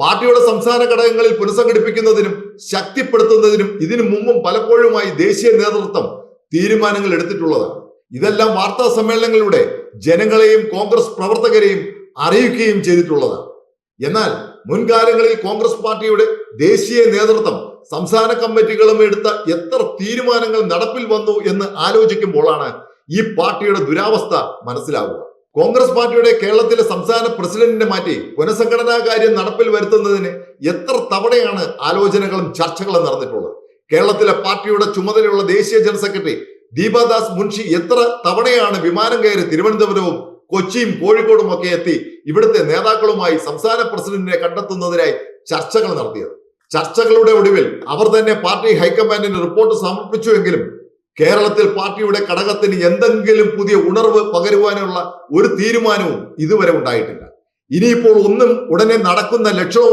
പാർട്ടിയുടെ സംസ്ഥാന ഘടകങ്ങളിൽ പുനഃസംഘടിപ്പിക്കുന്നതിനും ശക്തിപ്പെടുത്തുന്നതിനും ഇതിനു മുമ്പും പലപ്പോഴുമായി ദേശീയ നേതൃത്വം തീരുമാനങ്ങൾ എടുത്തിട്ടുള്ളതാണ്. ഇതെല്ലാം വാർത്താ സമ്മേളനങ്ങളിലൂടെ ജനങ്ങളെയും കോൺഗ്രസ് പ്രവർത്തകരെയും അറിയിക്കുകയും ചെയ്തിട്ടുള്ളതാണ്. എന്നാൽ മുൻകാലങ്ങളിൽ കോൺഗ്രസ് പാർട്ടിയുടെ ദേശീയ നേതൃത്വം സംസ്ഥാന കമ്മിറ്റികളും എടുത്ത എത്ര തീരുമാനങ്ങൾ നടപ്പിൽ വന്നു എന്ന് ആലോചിക്കുമ്പോഴാണ് ഈ പാർട്ടിയുടെ ദുരാവസ്ഥ മനസ്സിലാവുക. കോൺഗ്രസ് പാർട്ടിയുടെ കേരളത്തിലെ സംസ്ഥാന പ്രസിഡന്റിനെ മാറ്റി പുനഃസംഘടനാ കാര്യം നടപ്പിൽ വരുത്തുന്നതിന് എത്ര തവണയാണ് ആലോചനകളും ചർച്ചകളും നടന്നിട്ടുള്ളത്? കേരളത്തിലെ പാർട്ടിയുടെ ചുമതലയുള്ള ദേശീയ ജനറൽ സെക്രട്ടറി ദീപാദാസ് മുൻഷി എത്ര തവണയാണ് വിമാനം കയറി തിരുവനന്തപുരവും കൊച്ചിയും കോഴിക്കോടും ഒക്കെ എത്തി ഇവിടുത്തെ നേതാക്കളുമായി സംസ്ഥാന പ്രസിഡന്റിനെ കണ്ടെത്തുന്നതിനായി ചർച്ചകൾ നടത്തിയത്? ചർച്ചകളുടെ ഒടുവിൽ അവർ തന്നെ പാർട്ടി ഹൈക്കമാൻഡിന് റിപ്പോർട്ട് സമർപ്പിച്ചുവെങ്കിലും കേരളത്തിൽ പാർട്ടിയുടെ ഘടകത്തിന് എന്തെങ്കിലും പുതിയ ഉണർവ് പകരുവാനുള്ള ഒരു തീരുമാനവും ഇതുവരെ ഉണ്ടായിട്ടില്ല. ഇനിയിപ്പോൾ ഒന്നും ഉടനെ നടക്കുന്ന ലക്ഷണവും